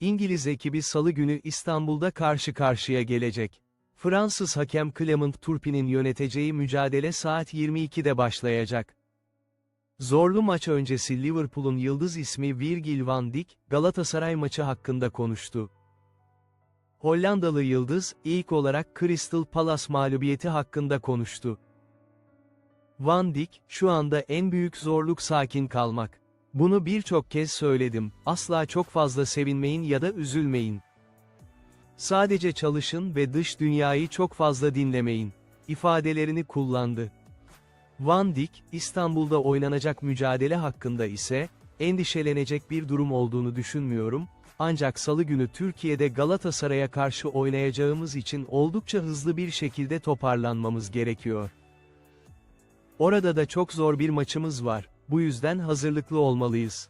İngiliz ekibi salı günü İstanbul'da karşı karşıya gelecek. Fransız hakem Clement Turpin'in yöneteceği mücadele saat 22'de başlayacak. Zorlu maç öncesi Liverpool'un yıldız ismi Virgil van Dijk, Galatasaray maçı hakkında konuştu. Hollandalı yıldız, ilk olarak Crystal Palace mağlubiyeti hakkında konuştu. Van Dijk, şu anda en büyük zorluk sakin kalmak. Bunu birçok kez söyledim, asla çok fazla sevinmeyin ya da üzülmeyin. Sadece çalışın ve dış dünyayı çok fazla dinlemeyin. ifadelerini kullandı. Van Dijk, İstanbul'da oynanacak mücadele hakkında ise, endişelenecek bir durum olduğunu düşünmüyorum, ancak salı günü Türkiye'de Galatasaray'a karşı oynayacağımız için oldukça hızlı bir şekilde toparlanmamız gerekiyor. Orada da çok zor bir maçımız var, bu yüzden hazırlıklı olmalıyız.